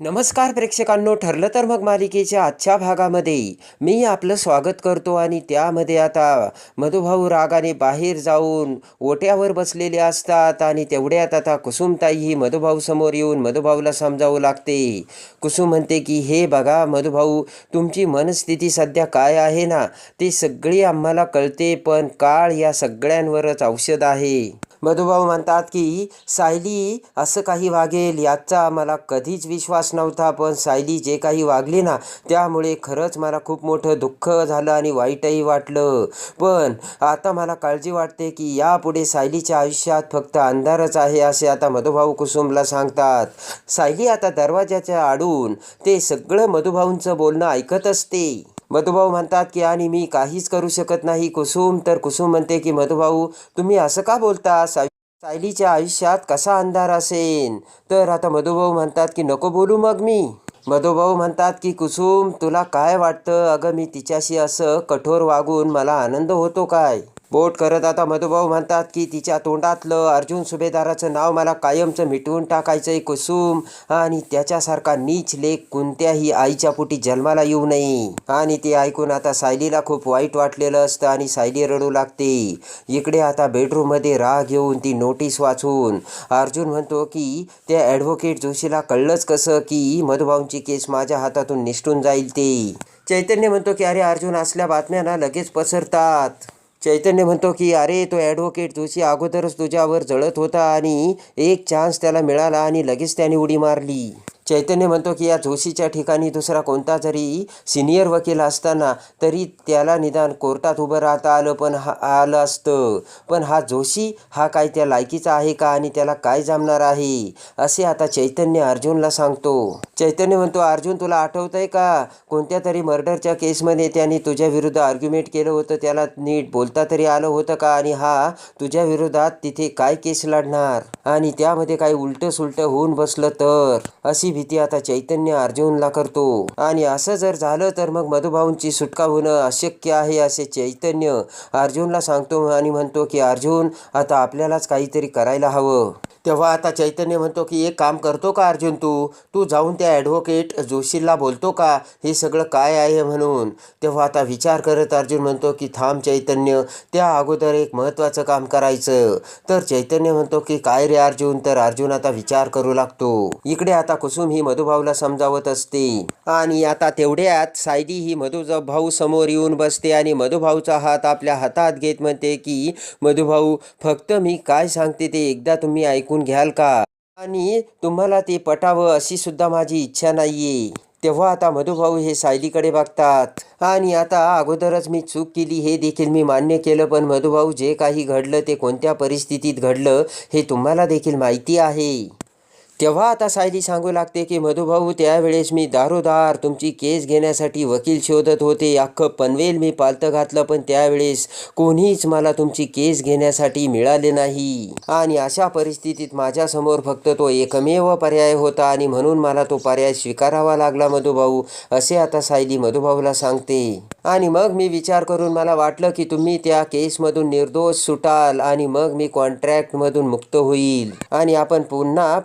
नमस्कार प्रेक्षकांनो ठरलं तर मग मालिकेच्या आजच्या भागामध्ये मी आपलं स्वागत करतो आणि त्यामध्ये आता मधुभाऊ रागाने बाहेर जाऊन ओट्यावर बसलेले असतात आणि तेवढ्यात आता कुसुमताई ही मधुभाऊ समोर येऊन मधुभाऊला समजावू लागते. कुसुम म्हणते की हे बघा मधुभाऊ तुमची मनस्थिती सध्या काय आहे ना? ते सगळी आम्हाला कळते पण काळ या सगळ्यांवरच औषध आहे. मधुभाऊ म्हणतात की सायली असं काही वागेल याचा मला कधीच विश्वास नव्हता पण सायली जे काही वागली ना त्यामुळे खरंच मला खूप मोठं दुःख झालं आणि वाईटही वाटलं. पण आता मला काळजी वाटते की यापुढे सायलीच्या आयुष्यात फक्त अंधारच आहे असे आता मधुभाऊ कुसुमला सांगतात. सायली आता दरवाजाच्या आडून ते सगळं मधुभाऊंचं बोलणं ऐकत असते. मधुभाऊ म्हणतात की आणि मी काहीच करू शकत नाही. कुसुम तर कुसुम म्हणते की मधुभाऊ तुम्ही असं का बोलता? सा सायलीच्या आयुष्यात कसा अंधार असेल तर आता मधुभाऊ म्हणतात की नको बोलू मग मी. मधुभाऊ म्हणतात की कुसुम तुला काय वाटतं? अगं मी तिच्याशी असं कठोर वागून मला आनंद होतो काय? बोट करत आता मधुभाऊ म्हणतात की तिच्या तोंडातलं अर्जुन सुभेदाराचं नाव मला कायमचं मिटवून टाकायचंय कुसुम. आणि त्याच्यासारखा नीच लेख कोणत्याही आईच्या पोटी जन्माला येऊ नये. आणि ते ऐकून आता सायलीला खूप वाईट वाटलेलं असतं आणि सायली रडू लागते. इकडे आता बेडरूममध्ये राग येऊन ती नोटीस वाचून अर्जुन म्हणतो की त्या ॲडव्होकेट जोशीला कळलंच कसं की मधुभाऊंची केस माझ्या हातातून निसटून जाईल ते. चैतन्य म्हणतो की अरे अर्जुन असल्या बातम्यांना लगेच पसरतात. चैतन्य म्हणतो की अरे तो ॲडव्होकेट जोशी अगोदरच तुझ्यावर जळत होता आणि एक चान्स त्याला मिळाला आणि लगेच त्याने उडी मारली. चैतन्य म्हणतो की या जोशीच्या ठिकाणी दुसरा कोणता जरी सिनियर वकील असताना तरी त्याला निदान कोर्टात उभं राहता आलं पण हा आलं असतं. पण हा जोशी हा काय त्या लायकीचा आहे का आणि त्याला काय जमणार आहे? असे आता चैतन्य अर्जुनला सांगतो. चैतन्य म्हणतो अर्जुन तुला आठवतंय का? कोणत्या तरी मर्डरच्या केसमध्ये त्याने तुझ्या विरुद्ध आर्ग्युमेंट केलं होतं? त्याला नीट बोलता तरी आलं होतं का? आणि हा तुझ्या विरोधात तिथे काय केस लढणार आणि त्यामध्ये काही उलटं सुलटं होऊन बसलं तर? अशी भीती आता चैतन्य अर्जुनला करतो. आणि असं जर झालं तर मग मधुभाऊंची सुटका होणं अशक्य आहे असे चैतन्य अर्जुनला सांगतो आणि म्हणतो की अर्जुन आता आपल्यालाच काहीतरी करायला हवं. तेव्हा आता चैतन्य म्हणतो की एक काम करतो का अर्जुन तू? तू जाऊन त्या ॲडव्होकेट जोशीला बोलतो का? हे सगळं काय आहे म्हणून? तेव्हा आता विचार करत अर्जुन म्हणतो की थांब चैतन्य त्या अगोदर एक महत्त्वाचं काम करायचं. तर चैतन्य म्हणतो की काय रे अर्जुन? तर अर्जुन आता विचार करू लागतो. इकडे आता कुसुम ही मधुभाऊला समजावत असते. आणि आता तेवढ्यात सायडी ही मधु भाऊ समोर येऊन बसते आणि मधुभाऊचा हात आपल्या हातात घेत म्हणते की मधुभाऊ फक्त मी काय सांगते ते एकदा तुम्ही ऐकून घ्याल का? आणि तुम्हाला ते पटावं अशी सुद्धा माझी इच्छा नाहीये. तेव्हा आता मधुभाऊ हे सायलीकडे बघतात. आणि आता अगोदरच मी चूक केली हे देखील मी मान्य केलं पण मधुभाऊ जे काही घडलं ते कोणत्या परिस्थितीत घडलं हे तुम्हाला देखील माहिती आहे. तेव्हा आता सायली सांगू लागते की मधुभाऊ त्यावेळेस मी दारोदार तुमची केस घेण्यासाठी वकील शोधत होते. अख्खं पनवेल मी पालतं घातलं पण त्यावेळेस कोणीच मला तुमची केस घेण्यासाठी मिळाले नाही. आणि अशा परिस्थितीत माझ्यासमोर फक्त तो एकमेव पर्याय होता आणि म्हणून मला तो पर्याय स्वीकारावा लागला मधुभाऊ असे आता सायली मधुभाऊला सांगते. आणि मग मी विचार करून मला वाटलं की तुम्ही त्या केसमधून निर्दोष सुटाल आणि मग मी कॉन्ट्रॅक्टमधून मुक्त होईल. आणि आपण पुन्हा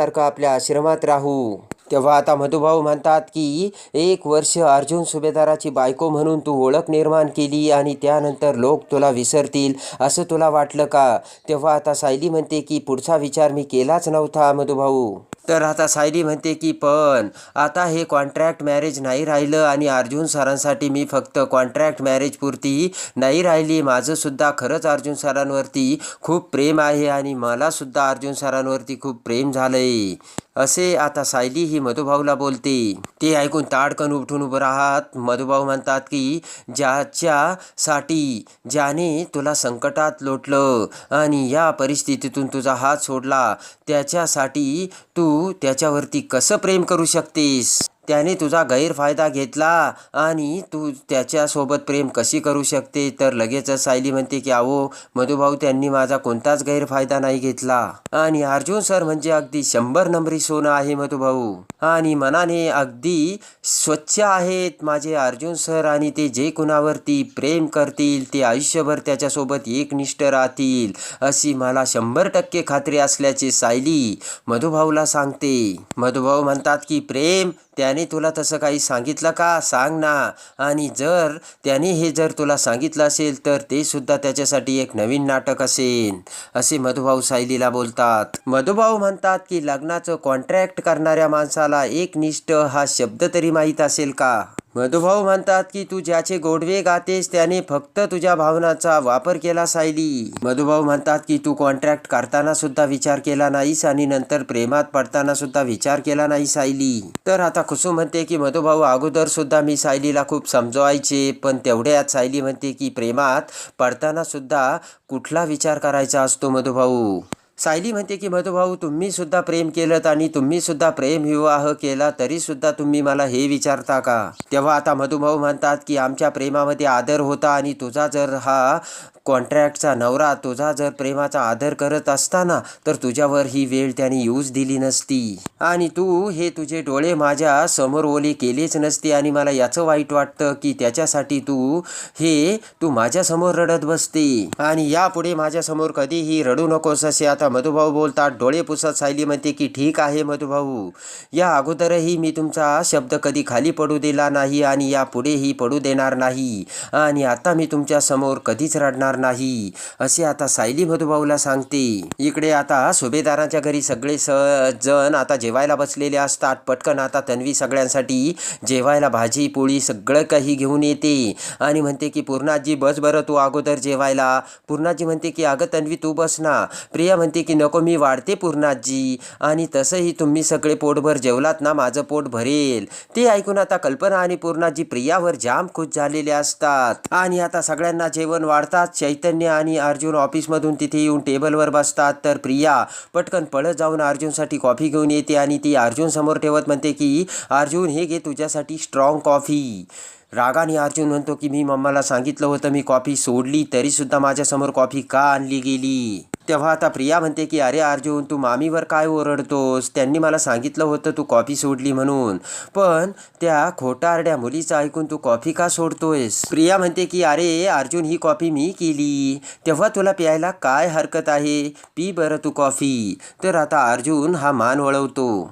पूर्वीसारखं आपल्या आश्रमात राहू. तेव्हा आता मधुभाऊ म्हणतात की एक वर्ष अर्जुन सुभेदाराची बायको म्हणून तू ओळख निर्माण केली आणि त्यानंतर लोक तुला विसरतील असं तुला वाटलं का? तेव्हा आता सायली म्हणते की पुढचा विचार मी केलाच नव्हता मधुभाऊ. तर आता सायली म्हणते की पण आता हे कॉन्ट्रॅक्ट मॅरेज नाही राहिलं आणि अर्जुन सरांसाठी मी फक्त कॉन्ट्रॅक्ट मॅरेजपुरती नाही राहिली. माझंसुद्धा खरंच अर्जुन सरांवरती खूप प्रेम आहे आणि मलासुद्धा अर्जुन सरांवरती खूप प्रेम झालंय. असे आता सायली ही मधुभाऊला बोलते. ते ऐकून ताडकन उठून उभं राहत. मधुभाऊ म्हणतात की ज्याच्यासाठी ज्याने तुला संकटात लोटलं आणि या परिस्थितीतून तुझा हात सोडला त्याच्यासाठी तू त्याच्यावरती कसं प्रेम करू शकतेस? त्याने तुझा गैरफायदा घेतला आणि तू त्याच्यासोबत प्रेम कशी करू शकते? तर लगेचच सायली म्हणते की अहो मधुभाऊ त्यांनी माझा कोणताच गैरफायदा नाही घेतला. आणि अर्जुन सर म्हणजे अगदी शंभर नंबरी सोनं आहे मधुभाऊ. आणि मनाने अगदी स्वच्छ आहेत माझे अर्जुन सर आणि ते जे कुणावरती प्रेम करतील ते आयुष्यभर त्याच्यासोबत एकनिष्ठ राहतील अशी मला शंभर टक्के खात्री असल्याचे सायली मधुभाऊला सांगते. मधुभाऊ म्हणतात की प्रेम त्याने तुला तसं काही सांगितलं का? सांग ना. आणि जर त्याने हे जर तुला सांगितलं असेल तर ते सुद्धा त्याच्यासाठी एक नवीन नाटक असेल असे मधुभाऊ सायलीला बोलतात. मधुभाऊ म्हणतात की लग्नाचं कॉन्ट्रॅक्ट करणाऱ्या माणसाला एकनिष्ठ हा शब्द तरी माहीत असेल का? मधुभाऊ म्हणतात की तू ज्याचे गोडवे गातेस त्याने फक्त तुझ्या भावनाचा वापर केला सायली. मधुभाऊ म्हणतात की तू कॉन्ट्रॅक्ट करताना सुद्धा विचार केला नाहीस आणि नंतर प्रेमात पडताना सुद्धा विचार केला नाही सायली. तर आता कुसुम म्हणते की मधुभाऊ अगोदर सुद्धा मी सायलीला खूप समजवायचे पण तेवढ्यात सायली म्हणते की प्रेमात पडताना सुद्धा कुठला विचार करायचा असतो मधुभाऊ? सायली म्हणते की मधुभाऊ तुम्ही सुद्धा प्रेम केलं आणि तुम्ही सुद्धा प्रेम विवाह केला तरी सुद्धा तुम्ही मला हे विचारता का? तेव्हा आता मधुभाऊ म्हणतात की आमच्या प्रेमामध्ये आदर होता आणि तुझा जर हा कॉन्ट्रॅक्टचा नवरा तुझा जर प्रेमाचा आदर करत असताना तर तुझ्यावर ही वेळ त्याने यूज दिली नसती. आणि तू हे तुझे डोळे माझ्यासमोर ओले केलेच नसते आणि मला याचं वाईट वाटतं की त्याच्यासाठी तू हे तू माझ्यासमोर रडत बसते. आणि यापुढे माझ्यासमोर कधीही रडू नकोस असे आता मधुभाऊ बोलतात डोळे पुसत सायली म्हणते की ठीक आहे मधुभाऊ. या अगोदरही मी तुमचा शब्द कधी खाली पडू दिला नाही आणि यापुढेही पडू देणार नाही. आणि आता मी तुमच्यासमोर कधीच रडणार नाही असे आता सायली मधुभाऊला सांगते. इकडे आता सुभेदारांच्या घरी सगळे स जण आता जेवायला बसलेले असतात. पटकन आता तन्वी सगळ्यांसाठी जेवायला भाजी पोळी सगळं काही घेऊन येते. आणि म्हणते की पूर्णाजी बस बरं तू अगोदर जेवायला. पूर्णाजी म्हणते की अगं तन्वी तू बस ना. प्रिया म्हणते की नको मी वाढते पूर्णाजी. आणि तसंही तुम्ही सगळे पोटभर जेवलात ना माझं पोट भरेल. ते ऐकून आता कल्पना आणि पूर्णाजी प्रियावर जाम खुश झालेले असतात. आणि आता सगळ्यांना जेवण वाढतात. चैतन्य आणि अर्जुन ऑफिसमधून तिथे येऊन टेबलवर बसतात. तर प्रिया पटकन पळत जाऊन अर्जुनसाठी कॉफी घेऊन येते आणि ती अर्जुन समोर ठेवत म्हणते की अर्जुन हे घे तुझ्यासाठी स्ट्रॉंग कॉफी रागाने अर्जुन म्हणतो की मी मम्माला सांगितलं होतं मी कॉफी सोडली तरीसुद्धा माझ्यासमोर कॉफी का आणली गेली? तेव्हा आता प्रिया म्हणते की अरे अर्जुन तू मामीवर काय ओरडतोस? त्यांनी मला सांगितलं होतं तू कॉफी सोडली म्हणून. पण त्या खोटारड्या मुलीचं ऐकून तू कॉफी का सोडतोयस? प्रिया म्हणते की अरे अर्जुन ही कॉफी मी केली. तेव्हा तुला प्यायला काय हरकत आहे? पी बरं तू कॉफी. तर आता अर्जुन हा मान वळवतो.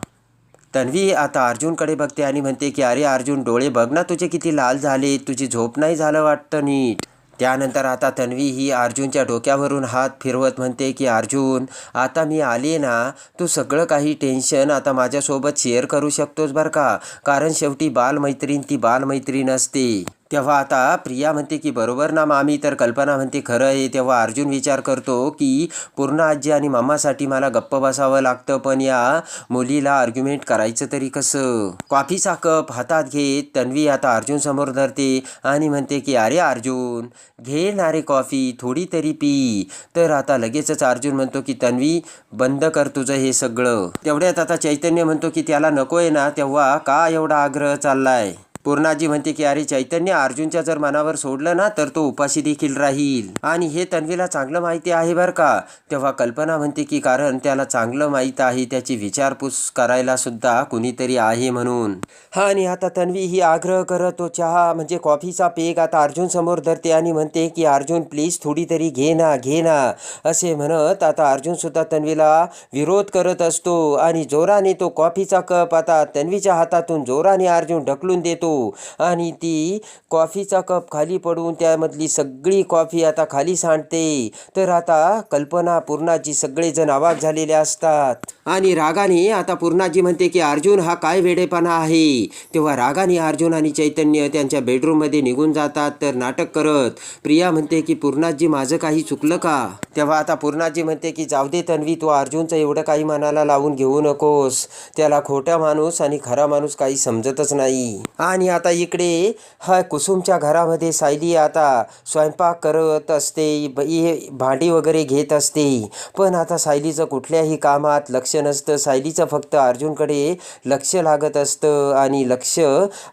तन्वी आता अर्जुनकडे बघते आणि म्हणते की अरे अर्जुन डोळे बघ ना तुझे किती लाल झाले तुझी झोप नाही झालं वाटतं नीट. त्यानंतर आता तन्वी ही अर्जुनच्या डोक्यावरून हात फिरवत म्हणते की अर्जुन आता मी आले ना तू सगळं काही टेन्शन आता माझ्यासोबत शेअर करू शकतोस बरं का? कारण शेवटी बालमैत्रीण ती बालमैत्रीण असते. तेव्हा आता प्रिया म्हणते की बरोबर ना मामी तर कल्पना म्हणते खरं आहे. तेव्हा अर्जुन विचार करतो की पूर्ण आजी आणि मामासाठी मला गप्प बसावं लागतं पण या मुलीला आर्ग्युमेंट करायचं तरी कसं? कॉफीचा कप हातात घेत तन्वी आता अर्जुन समोर धरते आणि म्हणते की अरे अर्जुन घे ना रे कॉफी थोडी तरी पी. तर आता लगेचच अर्जुन म्हणतो की तन्वी बंद कर तुझं हे सगळं. तेवढ्यात आता चैतन्य म्हणतो की त्याला नको आहे ना तेव्हा का एवढा आग्रह चाललाय? पूर्णाजी म्हणते की अरे चैतन्य अर्जुनच्या जर मनावर सोडलं ना तर तो उपाशी देखील राहील. आणि हे तन्वीला चांगलं माहिती आहे बरं का. तेव्हा कल्पना म्हणते की कारण त्याला चांगलं माहीत आहे त्याची विचारपूस करायला सुद्धा कुणीतरी आहे म्हणून. हा आणि आता तन्वी ही आग्रह करत तो चहा म्हणजे कॉफीचा पेग आता अर्जुन समोर धरते आणि म्हणते की अर्जुन प्लीज थोडी तरी घे ना घे ना. असे म्हणत आता अर्जुन सुद्धा तन्वीला विरोध करत असतो. आणि जोराने तो कॉफीचा कप आता तन्वीच्या हातातून जोराने अर्जुन ढकलून देतो. आणि ती कॉफीचा कप खाली पडून त्यामधली सगळी कॉफी आता खाली सांडते. तर आता कल्पना पूर्णाजी सगळेजण आवाज झालेले असतात. आणि रागाने आता पूर्णाजी म्हणते की अर्जुन हा काय वेडेपणा आहे? तेव्हा रागाने अर्जुन आणि चैतन्य त्यांच्या बेडरूममध्ये निघून जातात तर नाटक करत. प्रिया म्हणते की पूर्णाजी माझं काही चुकलं का? तेव्हा आता पूर्णाजी म्हणते की जाऊ दे तन्वी तू अर्जुनचं एवढं काही मनाला लावून घेऊ नकोस. त्याला खोटा माणूस आणि खरा माणूस काही समजतच नाही. आणि आणि आता इकडे हा कुसुमच्या घरामध्ये सायली आता स्वयंपाक करत असते ब- हे भांडी वगैरे घेत असते. पण आता सायलीचं कुठल्याही कामात लक्ष नसतं. सायलीचं फक्त अर्जुनकडे लक्ष लागत असतं आणि लक्ष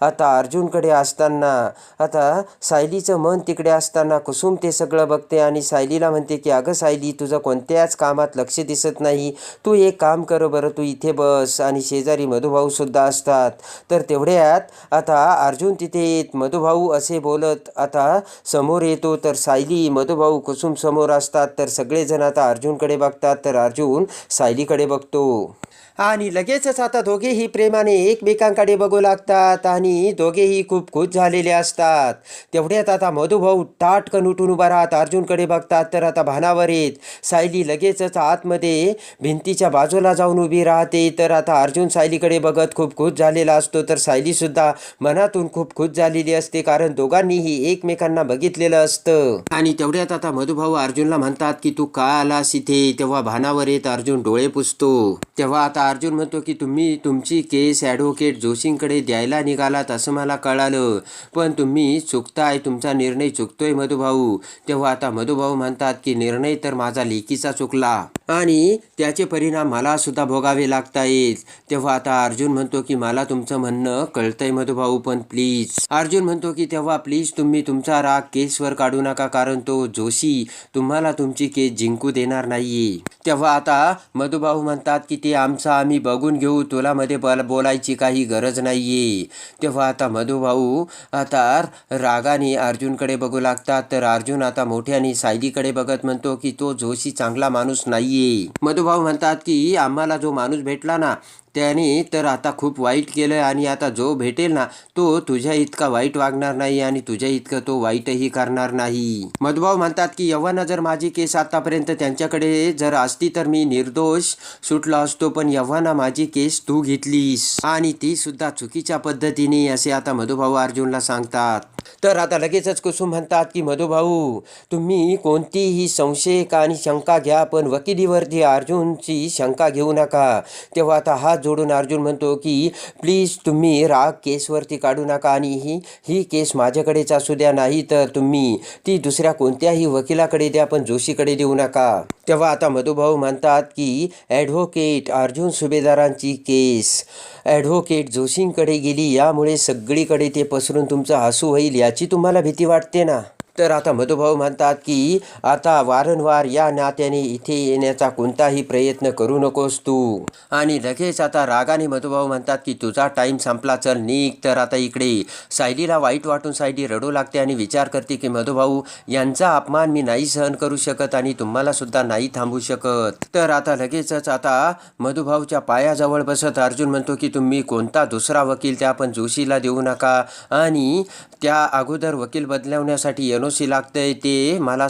आता अर्जुनकडे असताना आता सायलीचं मन तिकडे असताना कुसुम ते सगळं बघते आणि सायलीला म्हणते की अगं सायली तुझं कोणत्याच कामात लक्ष दिसत नाही. तू एक काम कर बरं तू इथे बस. आणि शेजारी मधुभाऊसुद्धा असतात. तर तेवढ्यात आता अर्जुन तिथे येत मधुभाऊ असे बोलत आता समोर येतो तर सायली मधुभाऊ कुसुम समोर असतात तर सगळेजण आता अर्जुनकडे बघतात तर अर्जुन सायलीकडे बघतो. आणि लगेचच आता दोघेही प्रेमाने एकमेकांकडे बघू लागतात आणि दोघेही खूप खुश झालेले असतात. तेवढ्यात आता मधुभाऊ ताटकन उठून उभा राहत अर्जुनकडे बघतात. तर आता भानावर येत सायली लगेचच आतमध्ये भिंतीच्या बाजूला जाऊन उभी राहते. तर आता अर्जुन सायलीकडे बघत खूप खुश झालेला असतो. तर सायलीसुद्धा मनातून खूप खुश झालेली असते. कारण दोघांनीही एकमेकांना बघितलेलं असतं. आणि तेवढ्यात आता मधुभाऊ अर्जुनला म्हणतात की तू का आलास इथे? तेव्हा भानावर येत अर्जुन डोळे पुसतो. तेव्हा आता अर्जुन म्हणतो की तुम्ही तुमची केस ॲडव्होकेट जोशींकडे द्यायला निघालात असं मला कळालं. पण तुम्ही चुकताय तुमचा निर्णय चुकतोय मधुभाऊ. तेव्हा आता मधुभाऊ म्हणतात की निर्णय तर माझा लेकीचा चुकला. आणि त्याचे परिणाम मला सुद्धा भोगावे लागतायत. तेव्हा आता अर्जुन म्हणतो की मला तुमचं म्हणणं कळतंय मधुभाऊ पण प्लीज अर्जुन म्हणतो की तेव्हा प्लीज तुम्ही तुमचा राग केसवर काढू नका कारण तो जोशी तुम्हाला तुमची केस जिंकू देणार नाहीये. तेव्हा आता मधुभाऊ म्हणतात की ते आमचं आम्ही बघून घेऊ तुला मध्ये बल बोलायची काही गरज नाही आहे तेव्हा आता मधुभाऊ आता रागाने अर्जुनकडे बघू लागतात. तर अर्जुन आता मोठ्याने सायलीकडे बघत म्हणतो की तो जोशी चांगला माणूस नाही आहे मधुभाऊ म्हणतात की आम्हाला जो माणूस भेटला ना त्याने तर आता खूप वाईट केलं आणि आता जो भेटेल ना तो तुझ्या इतका वाईट वागणार नाही आणि तुझ्या इतकं तो वाईटही करणार नाही. मधुभाऊ म्हणतात की यव्हाना जर माझी केस आतापर्यंत त्यांच्याकडे जर असती तर मी निर्दोष सुटला असतो पण यव्हाना माझी केस तू घेतलीस. आणि ती सुद्धा चुकीच्या पद्धतीने असे आता मधुभाऊ अर्जुनला सांगतात. तर आता लगेचच कुसुम म्हणतात की मधुभाऊ तुम्ही कोणतीही संशय आणि शंका घ्या पण वकिलीवरती अर्जुनची शंका घेऊ नका. तेव्हा आता हात जोडून अर्जुन म्हणतो की प्लीज तुम्ही राग केसवरती काढू नका आणि ही ही केस माझ्याकडेच असू द्या नाही तर तुम्ही ती दुसऱ्या कोणत्याही वकिलाकडे द्या पण जोशीकडे देऊ नका. तेव्हा आता मधुभाऊ म्हणतात की ॲडव्होकेट अर्जुन सुभेदारांची केस. ॲडव्होकेट जोशींकडे गेली यामुळे सगळीकडे ते पसरून तुमचं हसू होईल याची तुम्हाला भीती वाटते ना? तर आता मधुभाऊ म्हणतात की आता वारंवार या नात्याने इथे येण्याचा कोणताही प्रयत्न करू नकोस तू. आणि लगेच आता रागाने मधुभाऊ म्हणतात की तुझा टाईम संपला चल निघ. तर आता इकडे सायलीला वाईट वाटून सायली रडू लागते आणि विचार करते की मधुभाऊ यांचा अपमान मी नाही सहन करू शकत आणि तुम्हाला सुद्धा नाही थांबू शकत. तर आता लगेचच आता मधुभाऊच्या पायाजवळ बसत अर्जुन म्हणतो की तुम्ही कोणता दुसरा वकील त्या पण जोशीला देऊ नका. आणि त्या अगोदर वकील बदलवण्यासाठी एन एनओसी सी लागतंय ते. मला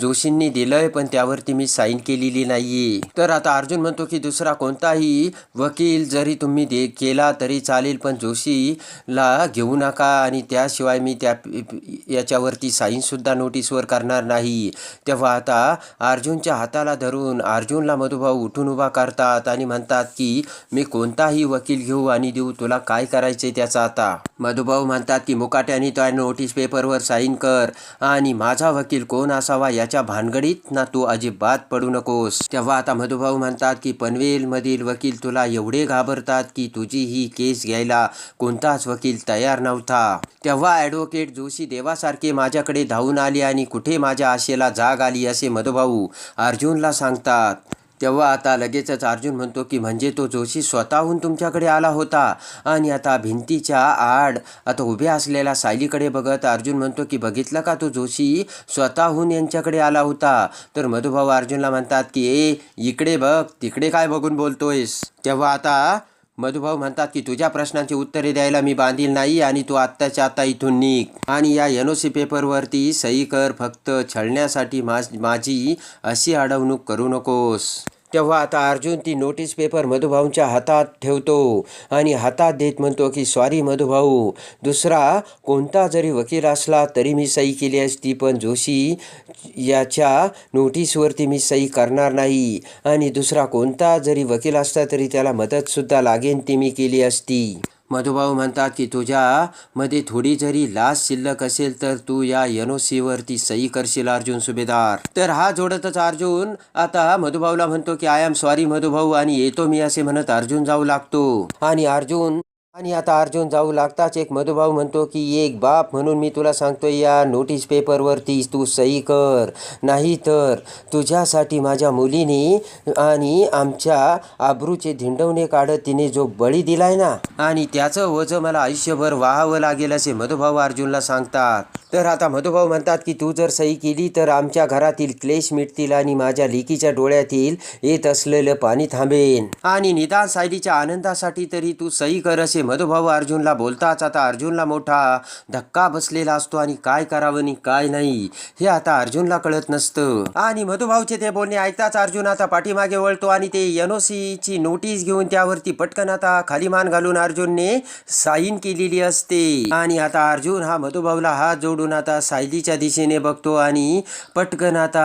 जोशींनी दिलंय पण त्यावरती मी साईन केलेली नाही तर आता अर्जुन म्हणतो की दुसरा कोणताही वकील जरी तुम्ही दे केला तरी चालेल पण जोशीला घेऊ नका. आणि त्याशिवाय मी त्या याच्यावरती साईनसुद्धा नोटीसवर करणार नाही. तेव्हा आता अर्जुनच्या हाताला धरून अर्जुनला मधुभाऊ उठून उभा करतात आणि म्हणतात की मी कोणताही वकील घेऊ आणि देऊ तुला काय करायचे त्याचा आता? मधुभाऊ म्हणतात की मुकाट्याने त्या नोटीस पेपरवर साईन कर. आणि माझा वकील कोण असावा याच्या भानगडीत ना तू अजिबात पडू नकोस. तेव्हा आता मधुभाऊ म्हणतात की पनवेलमधील वकील तुला एवढे घाबरतात की तुझी ही केस घ्यायला कोणताच वकील तयार नव्हता. तेव्हा ॲडव्होकेट जोशी देवासारखे माझ्याकडे धावून आले आणि कुठे माझ्या आशेला जाग आली असे मधुभाऊ अर्जुनला सांगतात. तेव्हा आता लगेचच अर्जुन म्हणतो की म्हणजे तो जोशी स्वतःहून तुमच्याकडे आला होता आणि आता भिंतीच्या आड आता उभ्या असलेल्या सायलीकडे बघत अर्जुन म्हणतो की बघितलं का तो जोशी? स्वतःहून यांच्याकडे आला होता. तर मधुभाऊ अर्जुनला म्हणतात की ए इकडे बघ तिकडे काय बघून बोलतोयस? तेव्हा आता मधुभाऊ म्हणतात की तुझ्या प्रश्नांची उत्तरे द्यायला मी बांधील नाही आणि तू आत्ताच्या आत्ता इथून निघ आणि या एन ओ सी पेपरवरती सही कर फक्त छळण्यासाठी माझी अशी अडवणूक करू नकोस. तेव्हा आता अर्जुन ती नोटीस पेपर मधुभाऊंच्या हातात ठेवतो आणि हातात देत म्हणतो की सॉरी मधुभाऊ दुसरा कोणता जरी वकील असला तरी मी सही केली असती पण जोशी याच्या नोटीसवरती मी सही करणार नाही. आणि दुसरा कोणता जरी वकील असता तरी त्याला मदतसुद्धा लागेन ती मी केली असती मधुभाऊ म्हणतात की तुझ्यामध्ये थोडी जरी लाच शिल्लक असेल तर तू या एनओसीवरती ओ सीवरती सही करशील अर्जुन सुभेदार. तर हा जोडतच अर्जुन आता मधुभाऊला म्हणतो की आय एम सॉरी मधुभाऊ आणि येतो मी असे म्हणत अर्जुन जाऊ लागतो. आणि अर्जुन आणि आता अर्जुन जाऊ लागताच. एक मधुभाऊ म्हणतो की एक बाप म्हणून मी तुला सांगतो या नोटीस पेपरवरती तू सही कर. नाही तर तुझ्यासाठी माझ्या मुलीने आणि आमच्या आबरूचे धिंडवणे काढत तिने जो बळी दिलाय ना आणि त्याचं वजं मला आयुष्यभर वाहावं लागेल असे मधुभाऊ अर्जुनला सांगतात. तर आता मधुभाऊ म्हणतात की तू जर सही केली तर आमच्या घरातील क्लेश मिटतील आणि माझ्या लेकीच्या डोळ्यातील येत असलेलं पाणी थांबेन. आणि निदान सायलीच्या आनंदासाठी तरी तू सही कर असे मधुभाऊ अर्जुनला बोलताच आता अर्जुनला मोठा धक्का बसलेला असतो आणि काय करावं आणि काय नाही हे आता अर्जुनला कळत नसतं. आणि मधुभाऊचे ते बोलणे ऐकताच अर्जुन आता पाठीमागे वळतो आणि ते एनओसी ची नोटीस घेऊन त्यावरती पटकन आता खाली मान घालून अर्जुनने साईन केलेली असते. आणि आता अर्जुन हा मधुभाऊला हात जोडून आता सायलीच्या दिशेने बघतो आणि पटकन आता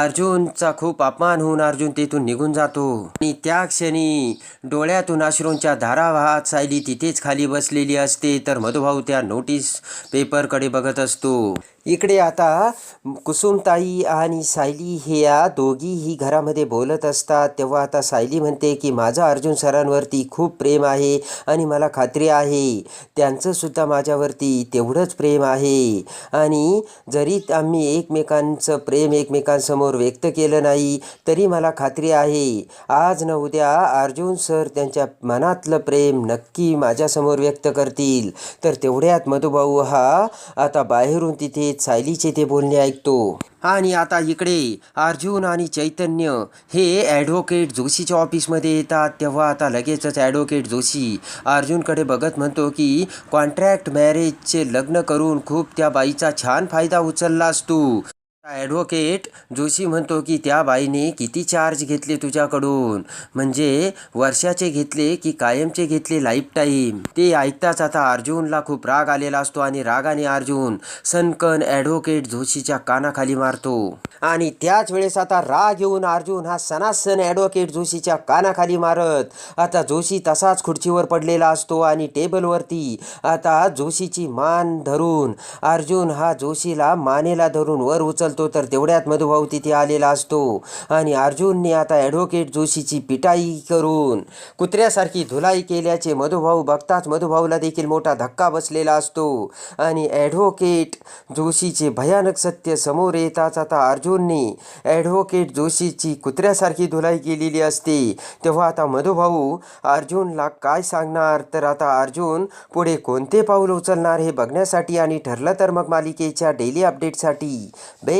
अर्जुनचा खूप अपमान होऊन अर्जुन तेथून निघून जातो. आणि त्या क्षणी डोळ्यातून अश्रूंच्या धारा वाहत सायली तिथेच खाली बसलेली असते तर मधुभाऊ त्या नोटीस पेपरकडे बघत असतो. इकडे आता कुसुमताई आणि सायली हे या दोघीही घरामध्ये बोलत असतात. तेव्हा आता सायली म्हणते की माझं अर्जुन सरांवरती खूप प्रेम आहे आणि मला खात्री आहे. त्यांचंसुद्धा माझ्यावरती तेवढंच प्रेम आहे. आणि जरी आम्ही एकमेकांचं प्रेम एकमेकांसमोर व्यक्त केलं नाही तरी मला खात्री आहे. आज न उद्या अर्जुन सर त्यांच्या मनातलं प्रेम नक्की माझ्यासमोर व्यक्त करतील. तर तेवढ्यात मधुभाऊ हा आता बाहेरून तिथे सायलीचे ते बोलणे ऐकतो. आणि आता इकडे अर्जुन आणि चैतन्य हे ॲडव्होकेट जोशीच्या ऑफिसमध्ये येतात. तेव्हा आता लगेचच ॲडव्होकेट जोशी अर्जुनकडे बघत म्हणतो की कॉन्ट्रॅक्ट मॅरेजचे लग्न करून खूप त्या बाईचा छान फायदा उचललास तू. ॲडव्होकेट जोशी म्हणतो की त्या बाईने किती चार्ज घेतले तुझ्याकडून? म्हणजे वर्षाचे घेतले की कायमचे घेतले लाईफ टाईम ते ऐकताच आता अर्जुनला खूप राग आलेला असतो आणि रागाने अर्जुन सनकन ॲडव्होकेट जोशीच्या कानाखाली मारतो. आणि त्याच वेळेस आता राग येऊन अर्जुन हा सनासन ॲडव्होकेट जोशीच्या कानाखाली मारत आता जोशी तसाच खुर्चीवर पडलेला असतो आणि टेबलवरती आता जोशीची मान धरून अर्जुन हा जोशीला मानेला धरून वर उचलतो. तर तेवढ्यात मधुभाऊ तिथे आलेला असतो. आणि अर्जुनने आता ॲडव्होकेट जोशीची पिटाई करून कुत्र्यासारखी धुलाई केल्याचे मधुभाऊ बघताच मधुभाऊला देखील मोठा धक्का बसलेला असतो. आणि ॲडव्होकेट जोशीचे भयानक सत्य समोर येताच आता अर्जुनने ॲडव्होकेट जोशीची कुत्र्यासारखी धुलाई केलेली असते. तेव्हा आता मधुभाऊ अर्जुनला काय सांगणार? तर आता अर्जुन पुढे कोणते पाऊल उचलणार हे बघण्यासाठी आणि ठरलं तर मग मालिकेच्या डेली अपडेटसाठी बे